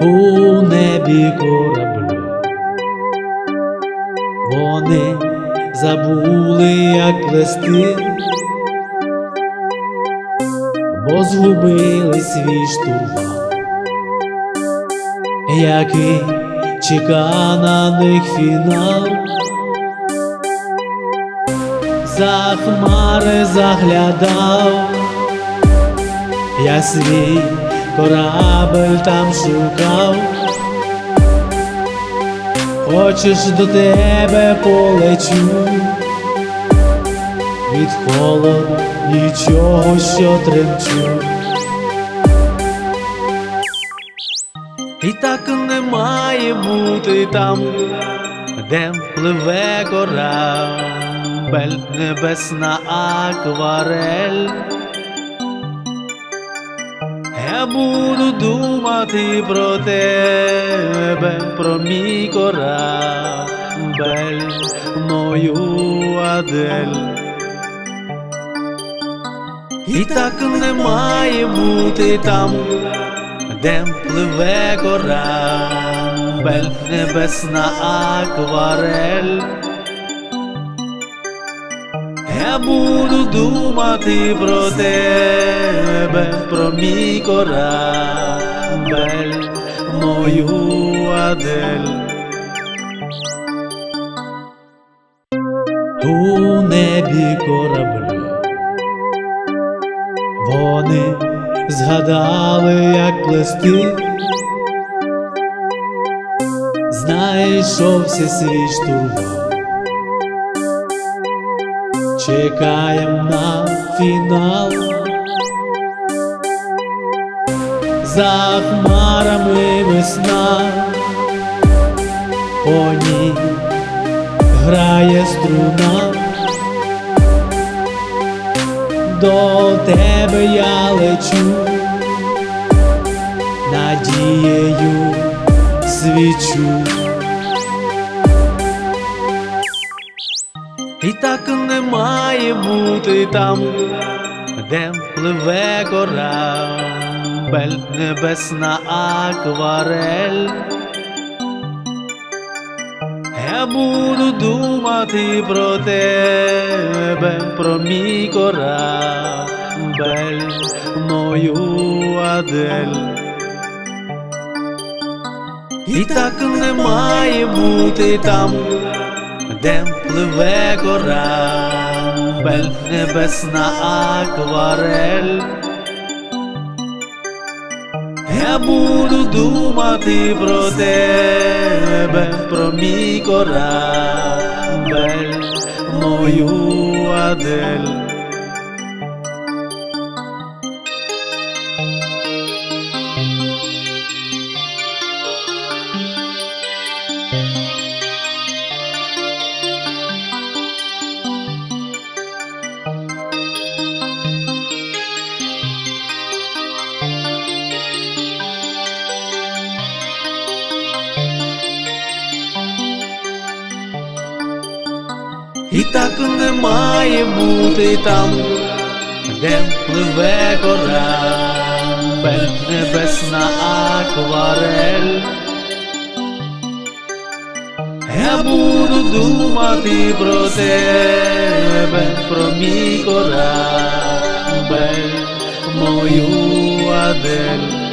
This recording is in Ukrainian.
у небі кораблю. Вони забули, як плести, бо згубили свій штурвал, який чека на них фінал. За хмари заглядав, я свій корабель там шукав. Хочеш до тебе полечу, від нічого, що тремчу. І так не має бути там, де пливе корабель, небесна акварель. Я буду думати про тебе, про мій корабель, мою Адель. І так не має бути там, де пливе корабель, небесна акварель. Я буду думати про тебе, про мій корабель, мою Адель. У небі кораблю. Вони згадали, як плести. Знайшовся свій штурвал. Чекаєм на фінал. За хмарами весна, по ній грає струна. До тебе я лечу, надією свічу. І так не має бути там, де пливе корабель, небесна акварель. Я буду думати про тебе, про мій корабель, мою Адель. І так не має бути там, де пливе корабель, небесна акварель. Я буду думати про тебе, про мій корабель, мою Адель. І так не має бути там, де пливе корабель, небесна акварель. Я буду думати про тебе, про мій корабель, мою Адель.